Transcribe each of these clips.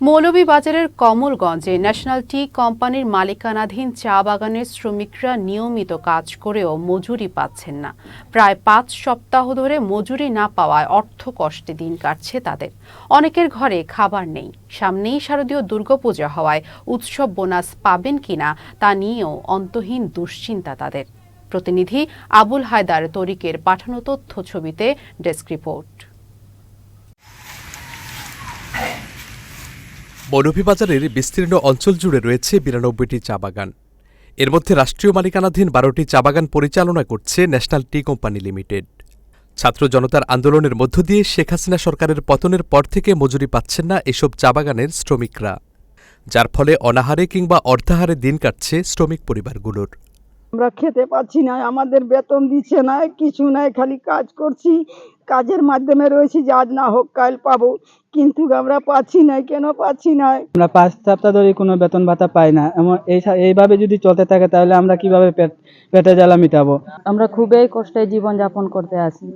মৌলভীবাজারের কমলগঞ্জে national tea কোম্পানির মালিকানাধীন চা বাগানের শ্রমিকরা নিয়মিত কাজ করেও মজুরি পাচ্ছেন না। প্রায় পাঁচ সপ্তাহ ধরে মজুরি না পাওয়ায় অর্থ কষ্টে দিন কাটছে তাদের। অনেকের ঘরে খাবার নেই। সামনেই শারদীয় দুর্গাপূজা হওয়ায় উৎসব বোনাস পাবেন কিনা তা নিয়েও অন্তহীন দুশ্চিন্তা তাদের। প্রতিনিধি আবুল হায়দার তরিকের পাঠানো তথ্য ছবিতে ডেস্ক রিপোর্ট। মৌলভীবাজারের বিস্তীর্ণ অঞ্চল জুড়ে রয়েছে বিরানব্বইটি চা বাগান। এর মধ্যে রাষ্ট্রীয় মালিকানাধীন বারোটি চা বাগান পরিচালনা করছে ন্যাশনাল টি কোম্পানি লিমিটেড। ছাত্র জনতার আন্দোলনের মধ্য দিয়ে শেখ হাসিনা সরকারের পতনের পর থেকে মজুরি পাচ্ছেন না এসব চা বাগানের শ্রমিকরা। যার ফলে অনাহারে কিংবা অর্ধাহারে দিন কাটছে শ্রমিক পরিবারগুলোর। আমরা খেতে পাচ্ছি না আমাদের বেতন দিচ্ছে না কিছু নাই খালি কাজ করছি। কাজের মাধ্যমে রয়েছি যে আজ না হোক কাল পাবো। কিন্তু আমরা পাচ্ছি না কেন পাচ্ছি না? আমরা পাঁচ সপ্তাহ ধরে কোনো বেতন ভাতা পাই না। এমন এই এইভাবে যদি চলতে থাকে তাহলে আমরা কীভাবে পেট পেটে জ্বালা মিটাবো? আমরা খুবই কষ্টে জীবন যাপন করতে আসি।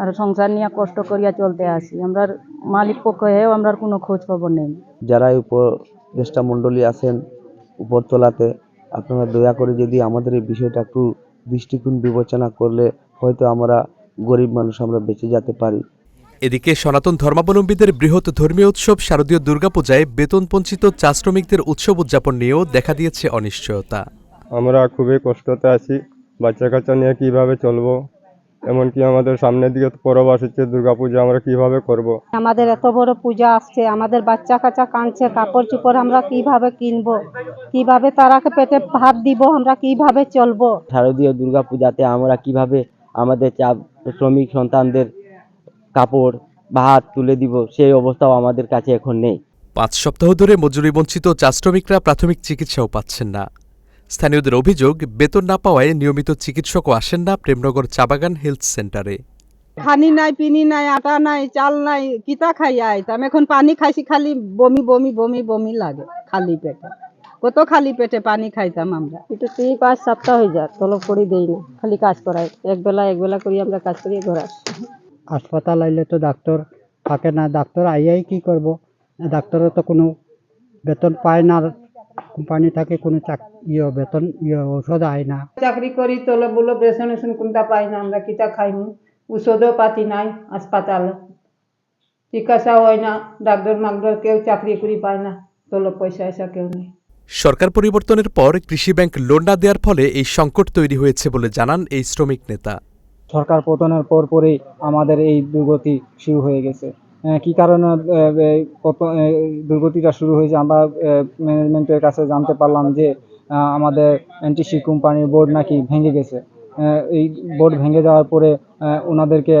আর সংসার নিয়ে কষ্ট করিয়া চলতে আসি। আমরা মালিক পক্ষ হয়েও আমরা কোনো খোঁজ খবর নেই। যারা উপদেষ্টা মণ্ডলী আছেন উপরতলাতে আপনারা দয়া করে যদি আমাদের এই বিষয়টা একটু দৃষ্টিকোণ বিবেচনা করলে হয়তো আমরা গরিব মানুষ আমরা বেঁচে যেতে পারি। এদিকে সনাতন ধর্মাবলম্বীদের বৃহৎ ধর্মীয় উৎসব শারদীয় দুর্গাপূজায় বেতনপঞ্চিত চা শ্রমিকদের উৎসব উদযাপন নিয়েও দেখা দিয়েছে অনিশ্চয়তা। আমরা খুবই কষ্টতে আছি। বাচ্চা কাচ্চা নিয়ে কীভাবে চলবো? এমনকি আমাদের সামনের দিকে পরব আসছে দুর্গাপূজা আমরা কীভাবে করব। আমাদের এত বড় পূজা আসছে আমাদের বাচ্চা কাচ্চা কাঁদছে কাপড় চোপড় আমরা কীভাবে কিনবো? কীভাবে তারাকে পেটে ভাত দিব আমরা কীভাবে চলবো? শারদীয় দুর্গা পূজাতে আমরা কীভাবে আমাদের চা শ্রমিক সন্তানদের কাপড় ভাত তুলে দিব সেই অবস্থাও আমাদের কাছে এখন নেই। পাঁচ সপ্তাহ ধরে মজুরি বঞ্চিত চা শ্রমিকরা প্রাথমিক চিকিৎসাও পাচ্ছেন না। স্থানীয়দের অভিযোগ বেতন না পাওয়ায় নিয়মিত চিকিৎসকও আসেন না প্রেমনগর চা বাগান হেলথ সেন্টারে। খানি নাই পিনি নাই আটা নাই চাল নাই কিতা খাই আইতাম এখন পানি খাইছি খালি বমি বমি বমি বমি লাগে খালি পেটে। কত খালি পেটে পানি খাইতাম আমরা? কিন্তু তিন পাঁচ সপ্তাহ হয়ে যায় তলব করে দেই না খালি কাজ করাই এক বেলা এক বেলা করি আমরা কাজ করি ঘর আসি হাসপাতাল আইলে তো ডাক্তার থাকে না ডাক্তার আইয়াই কি করব? ডাক্তারও তো কোনো বেতন পায় না আর কোম্পানি থাকে কোনো চাক ইয়ে বেতন ইয়ে ওষুধ আয় না। চাকরি করি তোলে বলো বেসন উসন কোনটা পাই না আমরা কিতা খাইমু। ওষুধও পাতি নাই হাসপাতালে। চিকিৎসা হয় না ডাক্তার মাকডর কেউ চাকরি করি পায় না তোলো পয়সা এসা কেউ নেই। সরকার পরিবর্তনের পর কৃষি ব্যাংক লোন না দেওয়ার ফলে এই সংকট তৈরি হয়েছে বলে জানান এই শ্রমিক নেতা। সরকার পতনের পর পরই আমাদের এই দুর্গতি শুরু হয়ে গেছে। কি কারণে এই দুর্গতিটা শুরু হয়েছে আমরা ম্যানেজমেন্টের কাছে জানতে পারলাম যে আমাদের এনটিসি কোম্পানির বোর্ড নাকি ভেঙে গেছে। এই বোর্ড ভেঙে যাওয়ার পরে ওনাদেরকে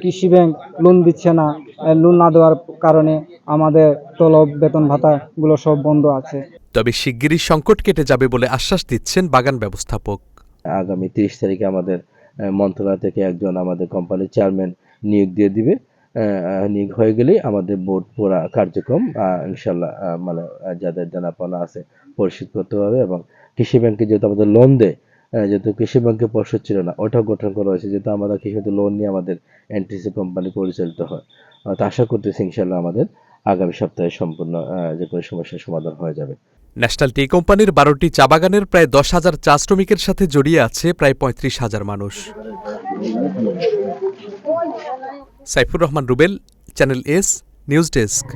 কৃষি ব্যাংক লোন দিচ্ছে না। লোন না দেওয়ার কারণে আমাদের তলব বেতন ভাতাগুলো সব বন্ধ আছে। তবে শিগগিরই সংকট কেটে যাবে বলে আশ্বাস দিচ্ছেন বাগান ব্যবস্থাপক। আগামী তিরিশ তারিখে আমাদের মন্ত্রণালয় থেকে একজন আমাদের কোম্পানির চেয়ারম্যান নিয়োগ দিয়ে দিবে। নিয়োগ হয়ে গেলেই আমাদের বোর্ড পুরা কার্যক্রম ইনশাল্লাহ মানে যাদের জানাপনা আছে পরিশোধ করতে হবে এবং কৃষি ব্যাংকে যেহেতু আমাদের লোন দেয় যেহেতু কৃষি ব্যাংকে পরিশোধ ছিল না, ওটাও গঠন করা হয়েছে, যেহেতু আমরা কৃষি লোন নিয়ে আমাদের এনটিসি কোম্পানি পরিচালিত হয়। তো আশা করতেছি ইনশাল্লাহ আমাদের আগামী সপ্তাহে সম্পূর্ণ যে কোনো সমস্যার সমাধান হয়ে যাবে। ন্যাশনাল টি কোম্পানির বারোটি চা বাগানের প্রায় দশ হাজার চা শ্রমিকের সাথে জড়িয়ে আছে প্রায় পঁয়ত্রিশ হাজার মানুষ। Saifur Rahman Rubel channel S news desk.